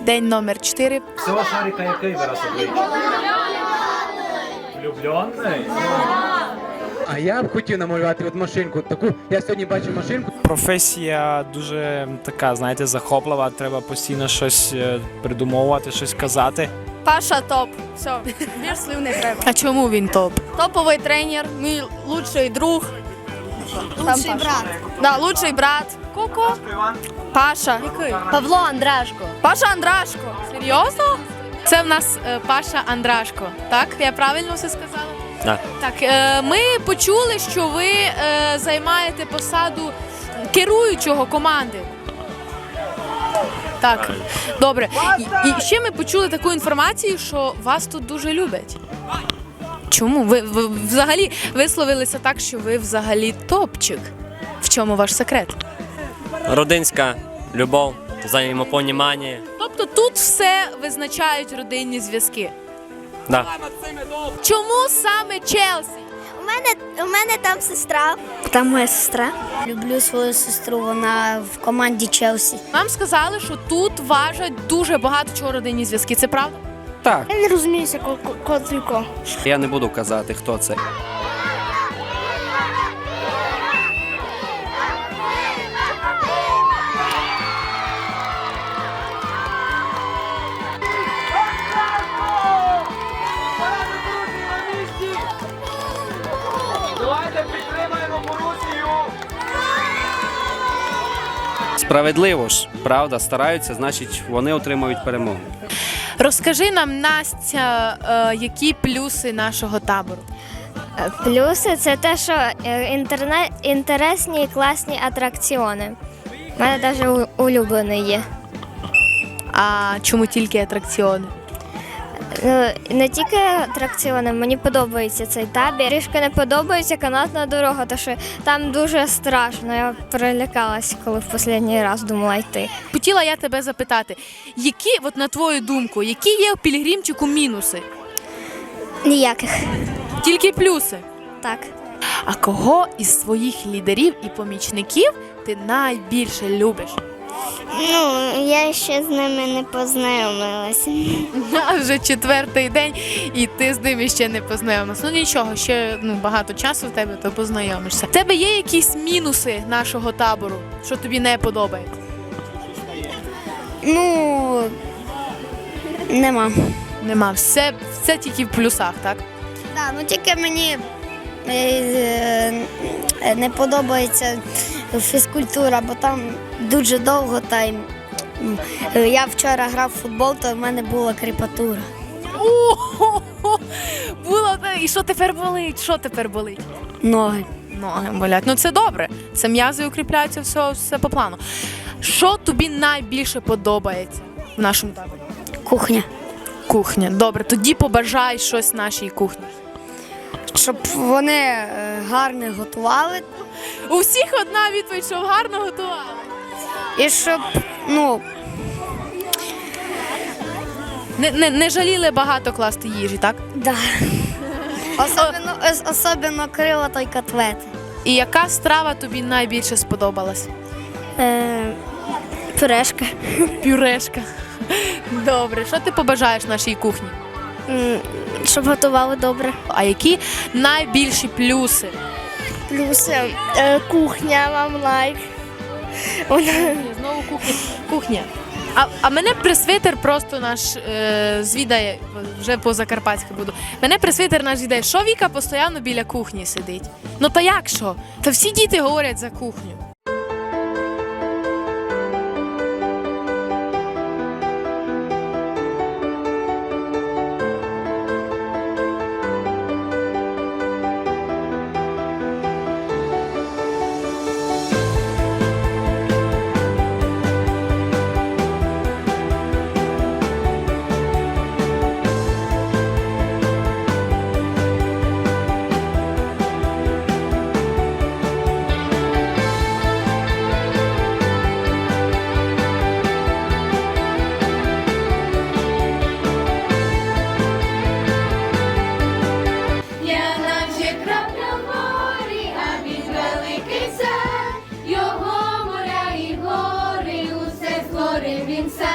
день номер 4. Всього шарика який вираз обличчя? Влюблений? А я б хотів намалювати от машинку. Таку я сьогодні бачив машинку. Професія дуже така, знаєте, захоплива. Треба постійно щось е, придумовувати, щось казати. Паша топ. Все, більш слів не треба. А чому він топ? Топовий тренер, мій лучший друг. Лучший брат. Да, лучший брат. Коко. Паша. Павло Андрашко. Паша Андрашко. Серйозно? Це в нас е, Паша Андрашко. Так? Я правильно все сказала? Так. Так, е, ми почули, що ви е, займаєте посаду керуючого команди. Так, добре. І, і ще ми почули таку інформацію, що вас тут дуже люблять. Чому? Ви, ви взагалі висловилися так, що ви взагалі топчик. В чому ваш секрет? Родинська любов, взаємопонімання. Тобто тут все визначають родинні зв'язки. Да. Чому саме Челсі? У мене у мене там сестра. Там моя сестра. Люблю свою сестру. Вона в команді Челсі. Нам сказали, що тут важать дуже багато чого родинні зв'язки. Це правда? Так, Я не розуміюся, котрий ко. я не буду казати, хто це. Справедливо ж, правда, стараються, значить вони отримають перемогу. Розкажи нам, Настя, е, які плюси нашого табору. Плюси це те, що е, інтерне... інтересні і класні атракціони. У мене навіть улюблений є. А чому тільки атракціони? Ну, не тільки атракціони, мені подобається цей табір. Трішки не подобається канатна дорога, тому що там дуже страшно. Я перелякалась, коли в останній раз думала йти. Хотіла я тебе запитати, які, от на твою думку, які є у пілігримчику мінуси? Ніяких. Тільки плюси. Так. А кого із своїх лідерів і помічників ти найбільше любиш? Ну, я ще з ними не познайомилася. А вже четвертий день, і ти з ними ще не познайомився. Ну нічого, ще ну, багато часу в тебе, то познайомишся. В тебе є якісь мінуси нашого табору, що тобі не подобається? Ну, нема. Нема. Все, все тільки в плюсах, так? Да, ну тільки мені е, е, не подобається фізкультура, бо там дуже довго та й, е, я вчора грав в футбол, то в мене була кріпатура. Було. І що тепер болить? Що тепер болить? Ноги. Ноги болять. Ну це добре. Це м'язи укріпляються, все, все по плану. Що тобі найбільше подобається в нашому таборі? Кухня. Кухня. Добре, тоді побажай щось нашій кухні. Щоб вони е, гарно готували У всіх одна відповідь, що гарно готували. і щоб ну, Не, не, не жаліли багато класти їжі, так? да. Особливо, особливо крила та й котлети. І яка страва тобі найбільше сподобалась? Е, пюрешка. Пюрешка. Добре, що ти побажаєш нашій кухні? Щоб готували добре. А які найбільші плюси? Плюс е, кухня вам лайк. Знову кухня. кухня. А, а мене пресвитер просто наш е, звідає, вже по закарпатськи буду. Мене пресвитер наш звідає, що Віка постійно біля кухні сидить. Ну та як що? Та всі діти говорять за кухню. inside.